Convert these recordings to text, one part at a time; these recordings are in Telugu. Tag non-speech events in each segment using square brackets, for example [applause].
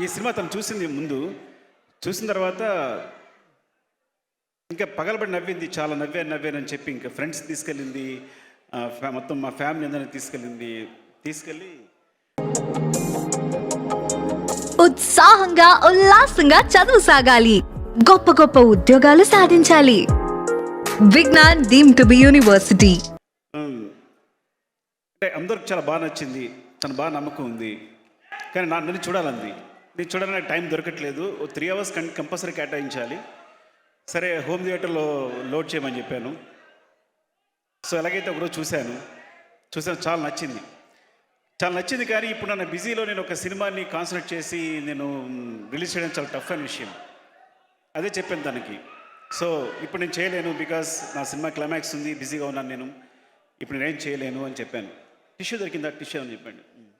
ఈ సినిమా తను చూసింది ముందు చూసిన తర్వాత ఇంకా పగలబడి నవ్వింది చాలా నవ్వాను నవ్వాను అని చెప్పి ఇంకా ఫ్రెండ్స్ తీసుకెళ్ళింది మొత్తం మా ఫ్యామిలీ అందరినీ తీసుకెళ్ళింది తీసుకెళ్ళి ఉత్సాహంగా ఉల్లాసంగా చదువు సాగాలి. గొప్ప గొప్ప ఉద్యోగాలు సాధించాలి. Vignan deem to be university. అంటే అందరికి చాలా బాగా నచ్చింది తను బాగా నమ్మకం ఉంది. కానీ నా నన్ను చూడాలంది. నేను చూడాలని టైం దొరకట్లేదు. ఓ త్రీ అవర్స్ కం కంపల్సరీ కేటాయించాలి. సరే హోమ్ థియేటర్లో లోడ్ చేయమని చెప్పాను. సో ఎలాగైతే ఒకరోజు చూశాను చూసాను చాలా నచ్చింది. చాలా నచ్చింది కానీ ఇప్పుడు నన్ను బిజీలో నేను ఒక సినిమాని కాన్సన్ట్రేట్ చేసి నేను రిలీజ్ చేయడం చాలా టఫ్ అయిన విషయం. అదే చెప్పాను తనకి. సో ఇప్పుడు నేను చేయలేను బికాస్ నా సినిమా క్లైమాక్స్ ఉంది బిజీగా ఉన్నాను నేను. ఇప్పుడు నేనేం చేయలేను అని చెప్పాను. టిష్యూ దొరికిందా? టిష్యూ అని చెప్పాను ఏం మనిషి?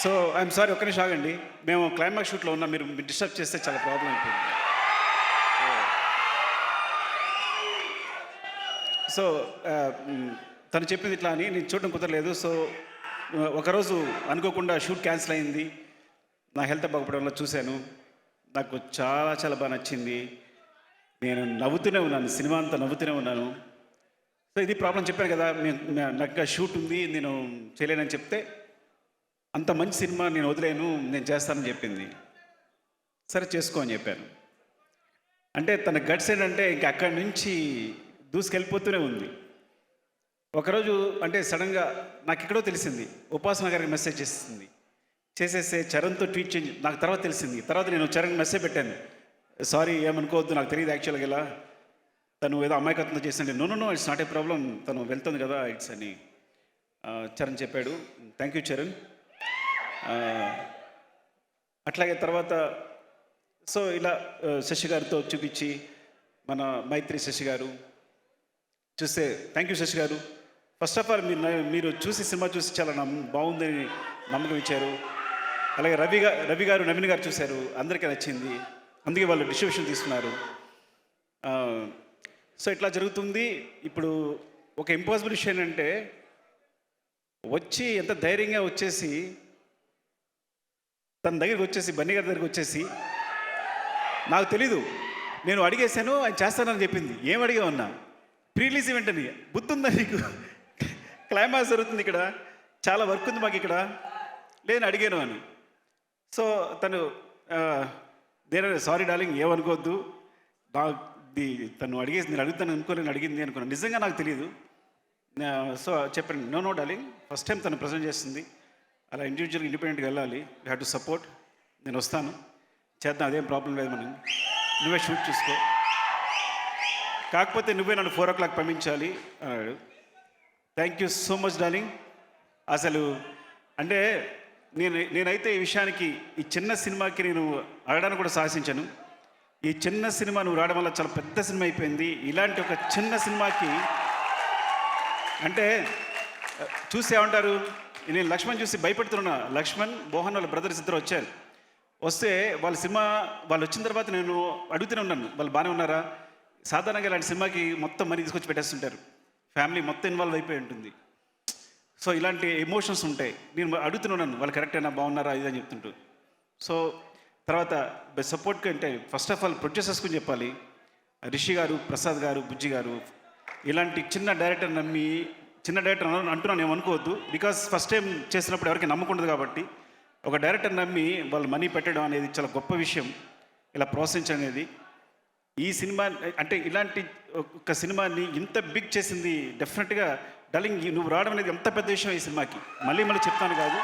సో ఐఎమ్ సారీ ఒక్క నిమిషం ఆగండి. మేము క్లైమాక్స్ షూట్లో ఉన్నాం మీరు డిస్టర్బ్ చేస్తే చాలా ప్రాబ్లం అయిపోయింది. సో uh, తను చెప్పింది ఇట్లా అని నేను చూడడం కుదరలేదు. సో uh, ఒకరోజు అనుకోకుండా షూట్ క్యాన్సిల్ అయింది. నా హెల్త్ బాగుపడడం వల్ల చూశాను. నాకు చాలా చాలా బాగా నచ్చింది. నేను నవ్వుతూనే ఉన్నాను సినిమా అంతా నవ్వుతూనే ఉన్నాను. సో ఇది ప్రాబ్లం చెప్పాను కదా నేను నాకు షూట్ ఉంది నేను చేయలేనని చెప్తే అంత మంచి సినిమా నేను వదిలేను నేను చేస్తానని చెప్పింది. సరే చేసుకో అని చెప్పాను. అంటే తన గట్స్ ఏంటంటే ఇంక అక్కడి నుంచి దూసుకెళ్ళిపోతూనే ఉంది. ఒకరోజు అంటే సడన్గా నాకు ఎక్కడో తెలిసింది ఉపాసన గారికి మెసేజ్ చేసింది. చేసేస్తే చరణ్తో ట్వీట్ చేంజ్ నాకు తర్వాత తెలిసింది. తర్వాత నేను చరణ్ మెసేజ్ పెట్టాను. సారీ ఏమనుకోవద్దు నాకు తెలియదు యాక్చువల్గా ఇలా తను ఏదో అమాయకత్వం చేసింది. No no no it's not a problem తను వెళ్తుంది కదా ఇట్స్ అని చరణ్ చెప్పాడు. Thank you Charan. అట్లాగే తర్వాత సో ఇలా శశి గారితో చూపించి మన మైత్రి శశి గారు చూస్తే థ్యాంక్ యూ శశి గారు. ఫస్ట్ ఆఫ్ ఆల్ మీరు మీరు చూసి సినిమా చూసి చాలా నమ్ బాగుందని నమ్మకం ఇచ్చారు. అలాగే రవి గారు రవి గారు నవీన్ గారు చూశారు. అందరికీ నచ్చింది. అందుకే వాళ్ళు డిస్ట్రిబ్యూషన్ తీసుకున్నారు. సో ఇట్లా జరుగుతుంది. ఇప్పుడు ఒక ఇంపాసిబుల్ విషయం ఏంటంటే వచ్చి ఎంత ధైర్యంగా వచ్చేసి తన దగ్గరికి వచ్చేసి బన్నీ గారి దగ్గరికి వచ్చేసి నాకు తెలీదు. నేను అడిగేశాను ఆయన చేస్తానని చెప్పింది. ఏం అడిగా ఉన్నా ప్రీలీజ్ ఈవెంట్ అని. బుద్ధి ఉందా నీకు? క్లైమాక్స్ జరుగుతుంది ఇక్కడ. చాలా వర్క్ ఉంది మాకు ఇక్కడ. లేని అడిగాను అని. సో తను ఆ, సారీ డార్లింగ్ ఏమనుకోవద్దు. నా తను అడిగేసి నేను అడుగుతాను అనుకోలేని అడిగింది అనుకున్నాను నిజంగా నాకు తెలియదు సో చెప్పండి. No no darling first time తను ప్రజెంట్ చేస్తుంది. అలా ఇండివిజువల్ ఇండిపెండెంట్గా వెళ్ళాలి. యూ హ్యావ్ టు సపోర్ట్ నేను వస్తాను. చేద్దాం అదేం ప్రాబ్లం లేదు మనం నువ్వే షూట్ చూసుకో. కాకపోతే నువ్వే నన్ను ఫోర్ ఓ క్లాక్ పంపించాలి. అన్నాడు. Thank you so much darling అసలు అంటే నేను నేనైతే ఈ విషయానికి ఈ చిన్న సినిమాకి నేను అడగడానికి కూడా సాహసించాను. ఈ చిన్న సినిమా నువ్వు రావడం వల్ల చాలా పెద్ద సినిమా అయిపోయింది. ఇలాంటి ఒక చిన్న సినిమాకి అంటే చూసి ఉంటారు నేను లక్ష్మణ్ చూసి భయపెడుతున్నా. లక్ష్మణ్ మోహన్ వాళ్ళ బ్రదర్స్ ఇద్దరు వచ్చారు. వస్తే వాళ్ళ సినిమా వాళ్ళు వచ్చిన తర్వాత నేను అడుగుతూనే ఉన్నాను. వాళ్ళు బాగానే ఉన్నారా? సాధారణంగా ఇలాంటి సినిమాకి మొత్తం మనీ తీసుకొచ్చి పెట్టేస్తుంటారు. ఫ్యామిలీ మొత్తం ఇన్వాల్వ్ అయిపోయి ఉంటుంది. సో ఇలాంటి ఎమోషన్స్ ఉంటాయి. నేను అడుగుతున్నాను వాళ్ళు కరెక్టేనా బాగున్నారా ఇది అని చెప్తుంటూ. సో తర్వాత సపోర్ట్కి అంటే ఫస్ట్ ఆఫ్ ఆల్ ప్రొడ్యూసర్స్ గురించి చెప్పాలి. రిషి గారు ప్రసాద్ గారు బుజ్జి గారు ఇలాంటి చిన్న డైరెక్టర్ నమ్మి చిన్న డైరెక్టర్ అంటున్నాను అంటున్నాను అనుకోవద్దు. బికాస్ ఫస్ట్ టైం చేసినప్పుడు ఎవరికి నమ్మకుండదు కాబట్టి ఒక డైరెక్టర్ నమ్మి వాళ్ళు మనీ పెట్టడం అనేది చాలా గొప్ప విషయం. ఇలా ప్రోత్సహించడం అనేది. ఈ సినిమా అంటే ఇలాంటి ఒక సినిమాని ఇంత బిగ్ చేసింది డెఫినెట్గా డార్లింగ్ నువ్వు రావడం అనేది ఎంత పెద్ద విషయం ఈ సినిమాకి? మళ్ళీ మళ్ళీ చెప్తాను కాదు.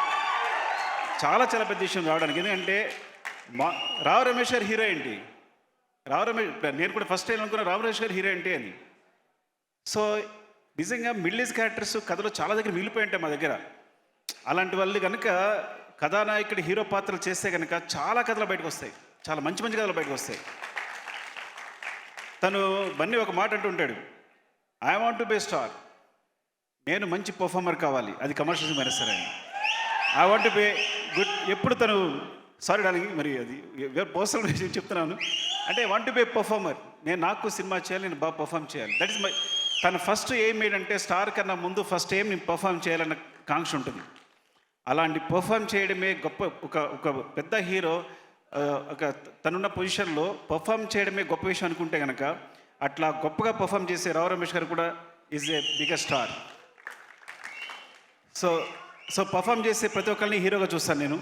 చాలా చాలా పెద్ద విషయం రావడానికి. ఎందుకంటే మా రావు రమేష్ గారు హీరో ఏంటి? రావు రమేష్ నేను కూడా ఫస్ట్ టైం అనుకున్నా రావు రమేష్ గారు హీరో ఏంటి అని. సో నిజంగా మిడిల్ ఏజ్ క్యారెక్టర్స్ కథలో చాలా దగ్గర మిగిలిపోయి ఉంటాయి మా దగ్గర. అలాంటి వాళ్ళు కనుక కథానాయకుడి హీరో పాత్రలు చేస్తే కనుక చాలా కథలు బయటకు వస్తాయి. చాలా మంచి మంచి కథలు బయటకు వస్తాయి. తను బన్నీ ఒక మాట అంటూ ఉంటాడు I want to be star నేను మంచి పర్ఫార్మర్ కావాలి. అది కమర్షియల్ అయినా సరే. ఐ వాంట్ బే గుడ్ ఎప్పుడు తను సారీ డార్లింగ్ మరి అది పర్సనల్ [laughs] విషయం చెప్తున్నాను. అంటే వాంట్ టు బి పర్ఫార్మర్ నేను నాకు సినిమా చేయాలి నేను బాగా పర్ఫామ్ చేయాలి. దట్ ఇస్ మై తన ఫస్ట్ ఎయిమ్ ఏంటంటే స్టార్ కన్నా ముందు ఫస్ట్ ఎయిమ్ నేను పర్ఫామ్ చేయాలన్న కాంక్ష ఉంటుంది. అలాంటి పర్ఫామ్ చేయడమే గొప్ప ఒక ఒక పెద్ద హీరో ఒక తనున్న పొజిషన్లో పర్ఫామ్ చేయడమే గొప్ప విషయం అనుకుంటే కనుక అట్లా గొప్పగా పర్ఫామ్ చేసే రావు రమేష్ గారు కూడా is a biggest star so so perform చేసే ప్రతి ఒక్కరిని హీరోగా చూస్తాను నేను.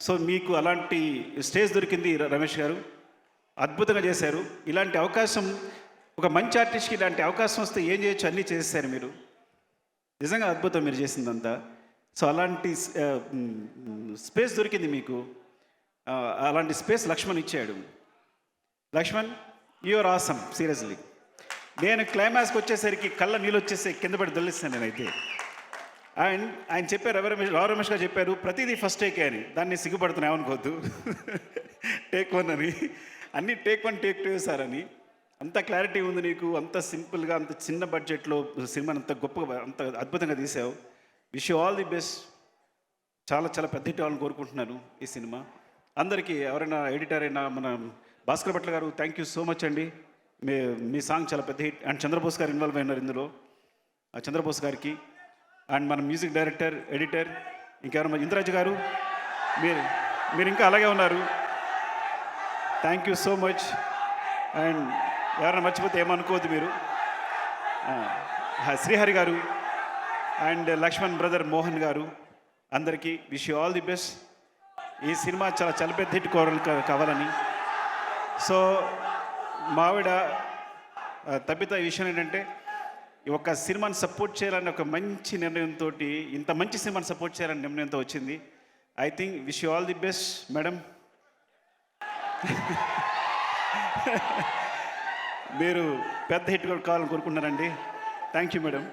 సో మీకు అలాంటి స్టేజ్ దొరికింది రమేష్ గారు. అద్భుతంగా చేశారు. ఇలాంటి అవకాశం ఒక మంచి ఆర్టిస్ట్కి ఇలాంటి అవకాశం వస్తే ఏం చేయొచ్చు అన్నీ చేశారు మీరు. నిజంగా అద్భుతం మీరు చేసిందంతా. సో అలాంటి స్పేస్ దొరికింది మీకు. అలాంటి స్పేస్ లక్ష్మణ్ ఇచ్చాడు. లక్ష్మణ్ యువర్ ఆసమ్ సీరియస్లీ నేను క్లైమాక్స్కి వచ్చేసరికి కళ్ళ నీళ్ళు వచ్చేసి కింద పడి దొల్లిస్తాను నేనైతే. అండ్ ఆయన చెప్పారు ఎవరు రావు రమేష్ గారు చెప్పారు ప్రతిదీ ఫస్ట్ టేకే అని. దాన్ని సిగ్గుపడుతున్నాయి అనుకోవద్దు టేక్ వన్ అని. అన్ని take one take two sir అని. అంత క్లారిటీ ఉంది నీకు అంత సింపుల్గా అంత చిన్న బడ్జెట్లో సినిమాని అంత గొప్పగా అంత అద్భుతంగా తీసావు. Wish you all the best చాలా చాలా పెద్ద హిట్ కోరుకుంటున్నాను ఈ సినిమా. అందరికీ ఎవరైనా ఎడిటర్ అయినా మన భాస్కర్ భట్ల గారు థ్యాంక్ యూ సో మచ్ అండి. మీ మీ సాంగ్ చాలా పెద్ద హిట్ అండ్ చంద్రబోస్ గారు ఇన్వాల్వ్ అయినారు ఇందులో. చంద్రబోస్ గారికి. అండ్ మన మ్యూజిక్ డైరెక్టర్ ఎడిటర్ ఇంకెవరైనా ఇంద్రాజ్ గారు. మీరు మీరు ఇంకా అలాగే ఉన్నారు. Thank you so much and ఎవరైనా మర్చిపోతే ఏమనుకోవద్దు మీరు. శ్రీహరి గారు. అండ్ లక్ష్మణ్ బ్రదర్ మోహన్ గారు. అందరికీ wish you all the best ఈ సినిమా చాలా చాలా పెద్ద హిట్ కోరలు కావాలని. సో మావిడ తప్పిత ఈ విషయం ఏంటంటే ఈ సినిమాని సపోర్ట్ చేయాలని ఒక మంచి నిర్ణయంతో ఇంత మంచి సినిమాని సపోర్ట్ చేయాలని నిర్ణయంతో వచ్చింది. I think wish you all the best madam. [laughs] మీరు పెద్ద హిట్ కూడా కావాలని కోరుకున్నారండి thank you madam.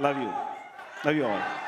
Love you. Love you all.